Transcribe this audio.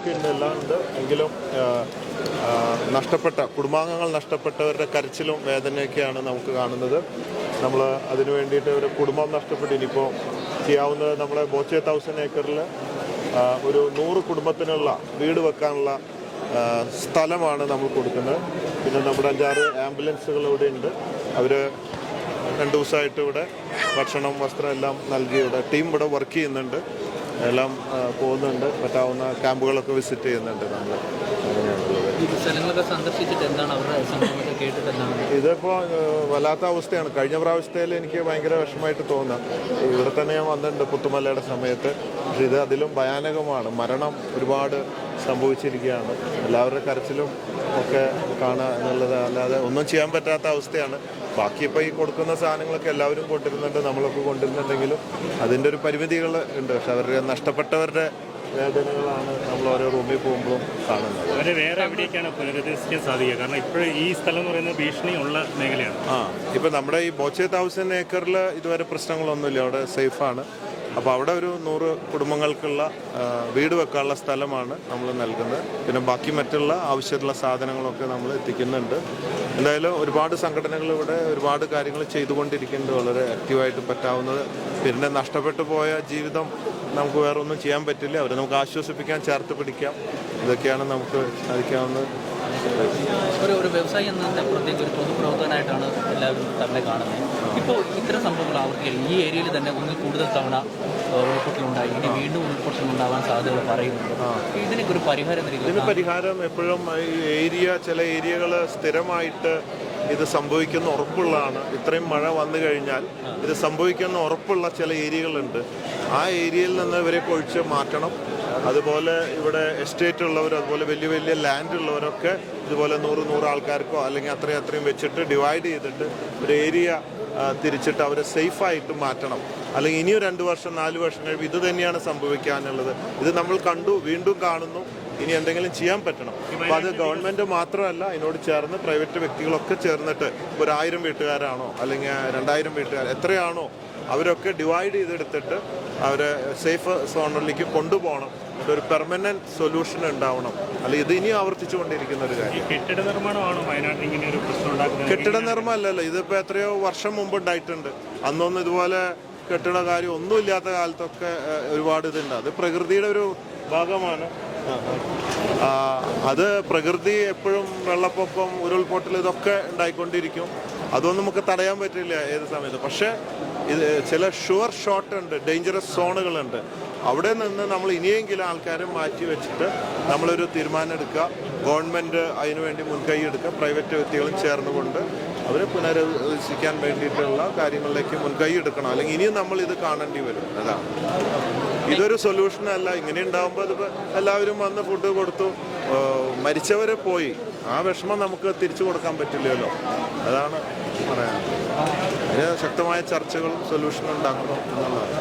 ഒക്കെ ഉണ്ട്. എല്ലാം ഉണ്ട് എങ്കിലും നഷ്ടപ്പെട്ട കുടുംബാംഗങ്ങൾ നഷ്ടപ്പെട്ടവരുടെ കരച്ചിലും വേദനയൊക്കെയാണ് നമുക്ക് കാണുന്നത്. നമ്മൾ അതിനു വേണ്ടിയിട്ട് ഒരു കുടുംബം നഷ്ടപ്പെട്ട് ഇനിയിപ്പോൾ ചെയ്യാവുന്നത് നമ്മളെ ബോച്ചെ തൗസൻഡ് ഏക്കറിൽ ഒരു നൂറ് കുടുംബത്തിനുള്ള വീട് വെക്കാനുള്ള സ്ഥലമാണ് നമ്മൾ കൊടുക്കുന്നത്. പിന്നെ നമ്മുടെ അഞ്ചാറ് ആംബുലൻസുകൾ ഇവിടെ ഉണ്ട്. അവർ രണ്ട് ദിവസമായിട്ട് ഇവിടെ ഭക്ഷണം വസ്ത്രം എല്ലാം നൽകി ഇവിടെ ടീം ഇവിടെ വർക്ക് ചെയ്യുന്നുണ്ട്. എല്ലാം പോകുന്നുണ്ട്. പറ്റാവുന്ന ക്യാമ്പുകളൊക്കെ വിസിറ്റ് ചെയ്യുന്നുണ്ട് നമ്മൾ സ്ഥലങ്ങളൊക്കെ സന്ദർശിച്ചിട്ട് എന്താണ് അവരുടെ കേട്ടിട്ട് എന്താണ്? ഇതിപ്പോൾ വല്ലാത്ത അവസ്ഥയാണ്. കഴിഞ്ഞ പ്രാവശ്യത്തിൽ എനിക്ക് ഭയങ്കര വിഷമമായിട്ട് തോന്നാം ഇവിടെ തന്നെ ഞാൻ വന്നിട്ടുണ്ട് പുത്തുമലയുടെ സമയത്ത്. പക്ഷെ ഇത് അതിലും ഭയാനകമാണ്. മരണം ഒരുപാട് സംഭവിച്ചിരിക്കുകയാണ്. എല്ലാവരുടെ കരച്ചിലും ഒക്കെ കാണുക എന്നുള്ളത് അല്ലാതെ ഒന്നും ചെയ്യാൻ പറ്റാത്ത അവസ്ഥയാണ്. ബാക്കി ഇപ്പോൾ ഈ കൊടുക്കുന്ന സാധനങ്ങളൊക്കെ എല്ലാവരും കൊണ്ടിരുന്നുണ്ട് നമ്മളൊക്കെ കൊണ്ടിരുന്നുണ്ടെങ്കിലും അതിന്റെ ഒരു പരിമിതികൾ ഉണ്ട്. പക്ഷെ അവരുടെ നഷ്ടപ്പെട്ടവരുടെ വേദനകളാണ് നമ്മൾ ഓരോ റൂമിൽ പോകുമ്പോഴും കാണുന്നത്. അവരെ വേറെ എവിടേക്കാണ് പുനരധിവസിക്കാൻ സാധിക്കുക? കാരണം ഇപ്പോഴും ഈ സ്ഥലം എന്ന് പറയുന്നത് ഭീഷണിയുള്ള മേഖലയാണ്. ആ ഇപ്പം നമ്മുടെ ഈ ബോച്ചെ തൗസൻഡ് ഏക്കറിൽ ഇതുവരെ പ്രശ്നങ്ങളൊന്നുമില്ല. അവിടെ സേഫാണ്. അപ്പോൾ അവിടെ ഒരു നൂറ് കുടുംബങ്ങൾക്കുള്ള വീട് വെക്കാനുള്ള സ്ഥലമാണ് നമ്മൾ നൽകുന്നത്. പിന്നെ ബാക്കി മറ്റുള്ള ആവശ്യമുള്ള സാധനങ്ങളൊക്കെ നമ്മൾ എത്തിക്കുന്നുണ്ട്. എന്തായാലും ഒരുപാട് സംഘടനകൾ ഇവിടെ ഒരുപാട് കാര്യങ്ങൾ ചെയ്തുകൊണ്ടിരിക്കുന്നുണ്ട്. വളരെ ആക്റ്റീവായിട്ട് പറ്റാവുന്നത്. പിന്നെ നഷ്ടപ്പെട്ടു പോയ ജീവിതം നമുക്ക് വേറെ ഒന്നും ചെയ്യാൻ പറ്റില്ല. അവരെ നമുക്ക് ആശ്വസിപ്പിക്കാൻ ചേർത്ത് പിടിക്കാം. ഇതൊക്കെയാണ് നമുക്ക് സാധിക്കാവുന്നത്. ഒരു ഒരു വ്യവസായി എന്നതിനപ്പുറത്തേക്ക് ഒരു പൊതുപ്രവർത്തകനായിട്ടാണ് എല്ലാവരും തന്നെ കാണുന്നത്. ഇപ്പോൾ ഇത്തരം സംഭവങ്ങൾ ആവർത്തിക്കില്ല ഈ ഏരിയയിൽ തന്നെ ഒന്നിൽ കൂടുതൽ തവണ ഉരുൾപൊട്ടലുണ്ടായി ഇനി വീണ്ടും ഉരുൾപൊട്ടൽ ഉണ്ടാവാൻ സാധ്യതകൾ പറയുന്നുണ്ട്. ഇതിനൊക്കെ ഒരു പരിഹാരം ഇതിന് പരിഹാരം എപ്പോഴും ഈ ഏരിയ ചില ഏരിയകൾ സ്ഥിരമായിട്ട് ഇത് സംഭവിക്കുന്ന ഉറപ്പുള്ളതാണ്. ഇത്രയും മഴ വന്നു കഴിഞ്ഞാൽ ഇത് സംഭവിക്കുന്ന ഉറപ്പുള്ള ചില ഏരിയകളുണ്ട്. ആ ഏരിയയിൽ നിന്ന് ഇവരെ കൊഴിച്ച് മാറ്റണം. അതുപോലെ ഇവിടെ എസ്റ്റേറ്റ് ഉള്ളവർ അതുപോലെ വലിയ വലിയ ലാൻഡ് ഉള്ളവരൊക്കെ ഇതുപോലെ നൂറ് നൂറ് ആൾക്കാർക്കോ അല്ലെങ്കിൽ അത്രയും അത്രയും വെച്ചിട്ട് ഡിവൈഡ് ചെയ്തിട്ട് ഒരു ഏരിയ തിരിച്ചിട്ട് അവരെ സേഫായിട്ട് മാറ്റണം. അല്ലെങ്കിൽ ഇനിയും രണ്ട് വർഷം നാല് വർഷം കഴിയുമ്പോൾ ഇത് തന്നെയാണ് സംഭവിക്കാനുള്ളത്. ഇത് നമ്മൾ കണ്ടു വീണ്ടും കാണുന്നു. ഇനി എന്തെങ്കിലും ചെയ്യാൻ പറ്റണം. അപ്പോൾ അത് ഗവൺമെന്റ് മാത്രമല്ല അതിനോട് ചേർന്ന് പ്രൈവറ്റ് വ്യക്തികളൊക്കെ ചേർന്നിട്ട് ഒരു ആയിരം വീട്ടുകാരാണോ അല്ലെങ്കിൽ രണ്ടായിരം വീട്ടുകാർ എത്രയാണോ അവരൊക്കെ ഡിവൈഡ് ചെയ്തെടുത്തിട്ട് അവരെ സേഫ് സോണിലേക്ക് കൊണ്ടുപോകണം. ഒരു പെർമനന്റ് സൊല്യൂഷൻ ഉണ്ടാവണം. അല്ല ഇത് ഇനിയും ആവർത്തിച്ചുകൊണ്ടിരിക്കുന്ന ഒരു കാര്യം. കെട്ടിട നിർമ്മാണമാണോ വയനാട്ടിൽ ഇങ്ങനെ ഒരു പ്രശ്നം കെട്ടിട അല്ലല്ലോ ഇതിപ്പോ എത്രയോ വർഷം മുമ്പ് ഉണ്ടായിട്ടുണ്ട്. അന്നൊന്നും ഇതുപോലെ കെട്ടിട കാര്യം ഒന്നുമില്ലാത്ത കാലത്തൊക്കെ ഒരുപാട് ഇതുണ്ട്. അത് പ്രകൃതിയുടെ ഒരു ഭാഗമാണ്. അത് പ്രകൃതി എപ്പോഴും വെള്ളപ്പൊക്കം ഉരുൾപൊട്ടൽ ഇതൊക്കെ ഉണ്ടായിക്കൊണ്ടിരിക്കും. അതൊന്നും നമുക്ക് തടയാൻ പറ്റില്ല ഏത് സമയത്ത്. പക്ഷേ ഇത് ചില ഷുവർ ഷോട്ട് ഉണ്ട് ഡേഞ്ചറസ് സോണുകളുണ്ട്. അവിടെ നിന്ന് നമ്മൾ ഇനിയെങ്കിലും ആൾക്കാരെ മാറ്റി വെച്ചിട്ട് നമ്മളൊരു തീരുമാനം എടുക്കുക. ഗവൺമെന്റ് അതിനുവേണ്ടി മുൻകൈ എടുക്കുക. പ്രൈവറ്റ് വ്യക്തികളും ചേർന്നുകൊണ്ട് അവരെ പുനരധിവസിക്കാൻ വേണ്ടിയിട്ടുള്ള കാര്യങ്ങളിലേക്ക് മുൻകൈ എടുക്കണം. അല്ലെങ്കിൽ ഇനിയും നമ്മൾ ഇത് കാണേണ്ടി വരും. അതാണ് ഇതൊരു സൊല്യൂഷൻ അല്ല. ഇങ്ങനെ ഉണ്ടാകുമ്പോൾ അതിപ്പോൾ എല്ലാവരും വന്ന് ഫുഡ് കൊടുത്തു. മരിച്ചവരെ പോയി. ആ വിഷമം നമുക്ക് തിരിച്ചു കൊടുക്കാൻ പറ്റില്ലല്ലോ. അതാണ് പറയാൻ അതിന് ശക്തമായ ചർച്ചകളും സൊല്യൂഷനും ഉണ്ടാക്കണം എന്നുള്ളതാണ്.